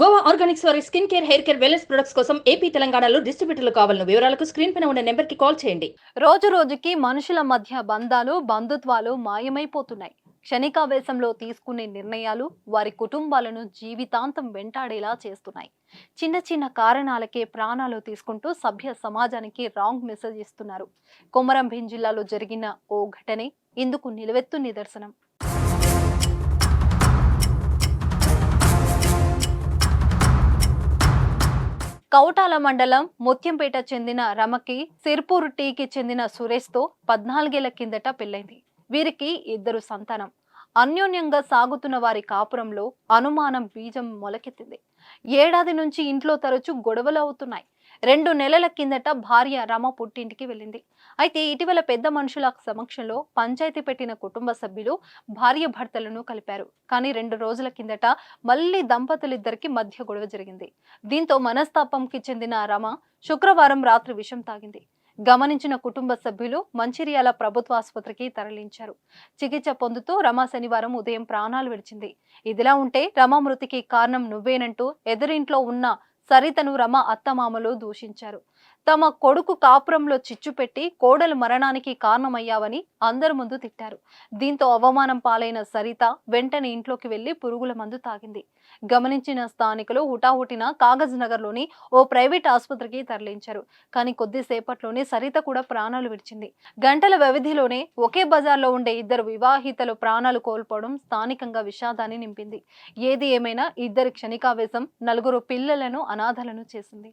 Goa Organics వారి skin care hair care wellness products కోసం AP తెలంగాణలో డిస్ట్రిబ్యూటర్లు కావాలన్న వివరాలకు స్క్రీన్ పైన ఉన్న నెంబర్కి కాల్ చేయండి. రోజు రోజుకి మనుషుల మధ్య బంధాలు బంధుత్వాలు మాయమైపోతున్నాయి. క్షణికావేశంలో తీసుకునే నిర్ణయాలు వారి కుటుంబాలను జీవితాంతం వెంటాడేలా చేస్తున్నాయి. చిన్న చిన్న కారణాలకే ప్రాణాలు తీసుకుంటూ సభ్య సమాజానికి రాంగ్ మెసేజ్ ఇస్తున్నారు. కొమరంభీం జిల్లాలో జరిగిన ఓ ఘటనే ఇందుకు నిలువెత్తు నిదర్శనం. కౌటాల మండలం ముత్యంపేట చెందిన రమకి సిర్పూరు టీకి చెందిన సురేష్తో పద్నాలుగేళ్ళ కిందట పెళ్ళైంది. వీరికి ఇద్దరు సంతానం. అన్యోన్యంగా సాగుతున్న వారి కాపురంలో అనుమానం బీజం మొలకెత్తింది. ఏడాది నుంచి ఇంట్లో తరచూ గొడవలు అవుతున్నాయి. రెండు నెలల కిందట భార్య రమ పుట్టింటికి వెళ్ళింది. అయితే ఇటీవల పెద్ద మనుషుల సమక్షంలో పంచాయతీ పెట్టిన కుటుంబ సభ్యులు భార్య భర్తలను కలిపారు. కానీ రెండు రోజుల కిందట మళ్ళీ దంపతులిద్దరికి మధ్య గొడవ జరిగింది. దీంతో మనస్తాపంకి చెందిన రమ శుక్రవారం రాత్రి విషం తాగింది. గమనించిన కుటుంబ సభ్యులు మంచిర్యాల ప్రభుత్వ ఆసుపత్రికి తరలించారు. చికిత్స పొందుతూ రమ శనివారం ఉదయం ప్రాణాలు విడిచింది. ఇదిలా ఉంటే రమ మృతికి కారణం నువ్వేనంటూ ఎదురింట్లో ఉన్న సరితను రమ అత్తమామలు దూషించారు. తమ కొడుకు కాపురంలో చిచ్చు పెట్టి కోడలు మరణానికి కారణమయ్యావని అందరి ముందు తిట్టారు. దీంతో అవమానం పాలైన సరిత వెంటనే ఇంట్లోకి వెళ్ళి పురుగుల మందు తాగింది. గమనించిన స్థానికులు హుటాహుటిన కాగజ్ నగర్లోని ఓ ప్రైవేట్ ఆసుపత్రికి తరలించారు. కానీ కొద్దిసేపట్లోనే సరిత కూడా ప్రాణాలు విడిచింది. గంటల వ్యవధిలోనే ఒకే బజార్లో ఉండే ఇద్దరు వివాహితలు ప్రాణాలు కోల్పోవడం స్థానికంగా విషాదాన్ని నింపింది. ఏది ఏమైనా ఇద్దరి క్షణికావేశం నలుగురు పిల్లలను అనాథలను చేసింది.